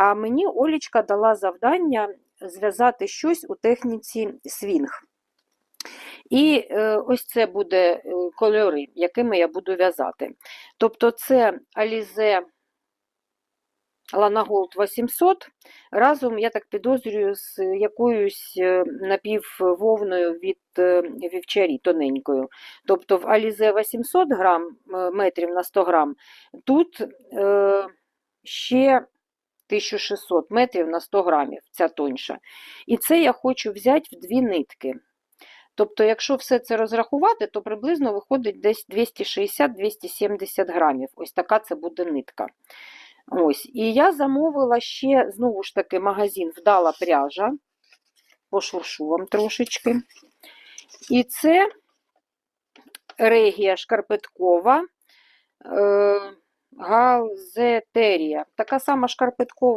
А мені Олічка дала завдання зв'язати щось у техніці свінг. І е, ось це буде е, кольори, якими я буду в'язати. Тобто це Alize Lanagold 800 разом, я так підозрюю, з якоюсь е, напіввовною від вівчарі тоненькою. Тобто в Alize 800 грам, метрів на 100 грам, тут е, ще 1600 метрів на 100 грамів, ця тоньша. І це я хочу взяти в дві нитки. Тобто, якщо все це розрахувати, то приблизно виходить десь 260-270 грамів. Ось така це буде нитка. Ось. І я замовила ще, знову ж таки, магазин вдала пряжа. Пошуршу вам трошечки. І це регія шкарпеткова е, галзетерія. Така сама шкарпеткова.